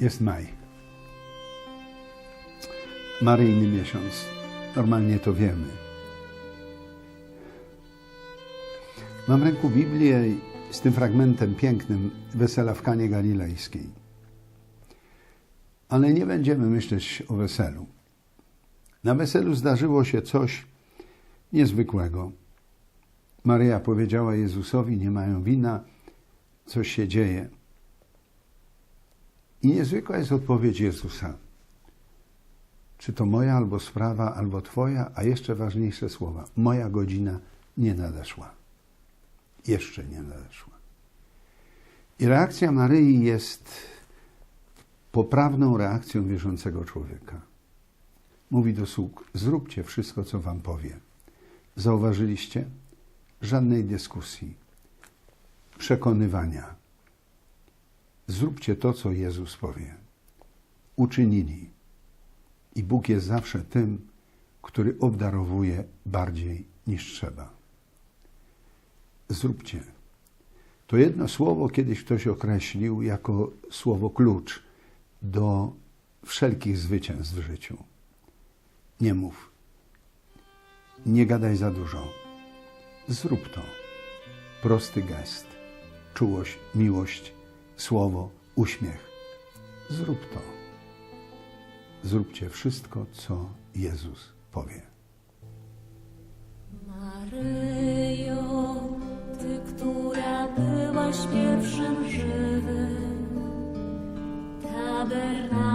Jest maj. Maryjny miesiąc. Normalnie to wiemy. Mam w ręku Biblię z tym fragmentem pięknym wesela w Kanie Galilejskiej. Ale nie będziemy myśleć o weselu. Na weselu zdarzyło się coś niezwykłego. Maryja powiedziała Jezusowi: Nie mają wina, coś się dzieje. I niezwykła jest odpowiedź Jezusa. Czy to moja albo sprawa, albo Twoja, a jeszcze ważniejsze słowa: Moja godzina nie nadeszła. Jeszcze nie nadeszła. I reakcja Maryi jest poprawną reakcją wierzącego człowieka. Mówi do sług: Zróbcie wszystko, co Wam powie. Zauważyliście? Żadnej dyskusji, przekonywania. Zróbcie to, co Jezus powie. Uczynili. I Bóg jest zawsze tym, który obdarowuje bardziej niż trzeba. Zróbcie. To jedno słowo kiedyś ktoś określił jako słowo klucz do wszelkich zwycięstw w życiu. Nie mów. Nie gadaj za dużo. Zrób to. Prosty gest, czułość, miłość, słowo, uśmiech. Zrób to. Zróbcie wszystko, co Jezus powie. Maryjo, Ty, która byłaś pierwszym żywym, tabernakulum.